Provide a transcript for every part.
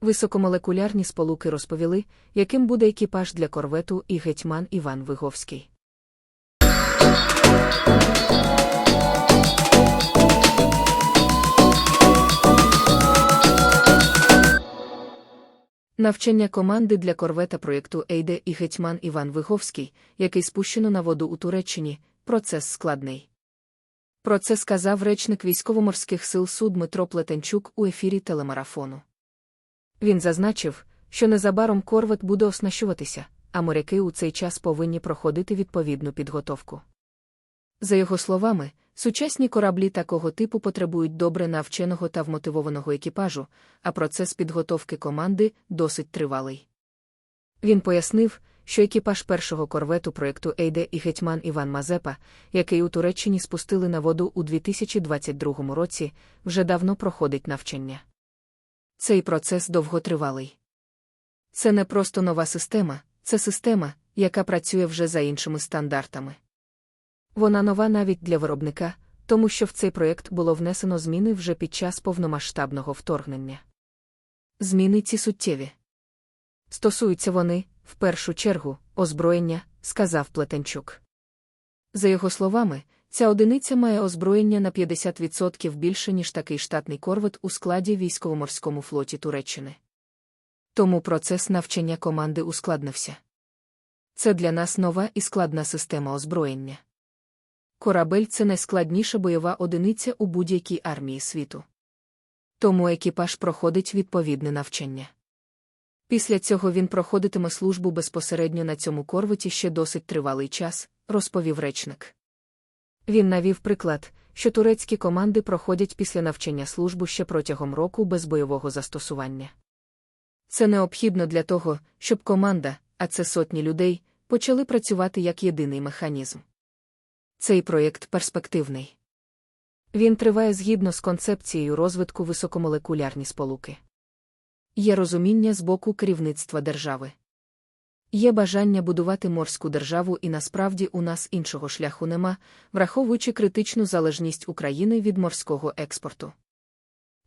Високомолекулярні сполуки розповіли, яким буде екіпаж для корвету і гетьман Іван Виговський. Навчання команди для корвета проєкту Ейде і гетьман Іван Виговський, який спущено на воду у Туреччині, процес складний. Про це сказав речник військово-морських сил суд Дмитро Плетенчук у ефірі телемарафону. Він зазначив, що незабаром корвет буде оснащуватися, а моряки у цей час повинні проходити відповідну підготовку. За його словами, сучасні кораблі такого типу потребують добре навченого та вмотивованого екіпажу, а процес підготовки команди досить тривалий. Він пояснив, що екіпаж першого корвету проєкту Ейде і гетьман Іван Мазепа, який у Туреччині спустили на воду у 2022 році, вже давно проходить навчання. Цей процес довготривалий. Це не просто нова система, це система, яка працює вже за іншими стандартами. Вона нова навіть для виробника, тому що в цей проєкт було внесено зміни вже під час повномасштабного вторгнення. Зміни ці суттєві. Стосуються вони, в першу чергу, озброєння, сказав Плетенчук. За його словами, ця одиниця має озброєння на 50% більше, ніж такий штатний корвет у складі військово-морському флоті Туреччини. Тому процес навчання команди ускладнився. Це для нас нова і складна система озброєння. Корабель це найскладніша бойова одиниця у будь-якій армії світу. Тому екіпаж проходить відповідне навчання. Після цього він проходитиме службу безпосередньо на цьому корветі ще досить тривалий час, розповів речник. Він навів приклад, що турецькі команди проходять після навчання службу ще протягом року без бойового застосування. Це необхідно для того, щоб команда, а це сотні людей, почали працювати як єдиний механізм. Цей проєкт перспективний. Він триває згідно з концепцією розвитку високомолекулярні сполуки. Є розуміння з боку керівництва держави. Є бажання будувати морську державу, і насправді у нас іншого шляху нема, враховуючи критичну залежність України від морського експорту.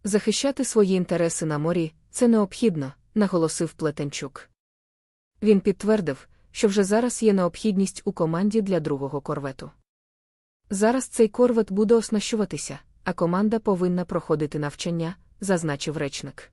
Захищати свої інтереси на морі це необхідно, наголосив Плетенчук. Він підтвердив, що вже зараз є необхідність у команді для другого корвету. Зараз цей корвет буде оснащуватися, а команда повинна проходити навчання, зазначив речник.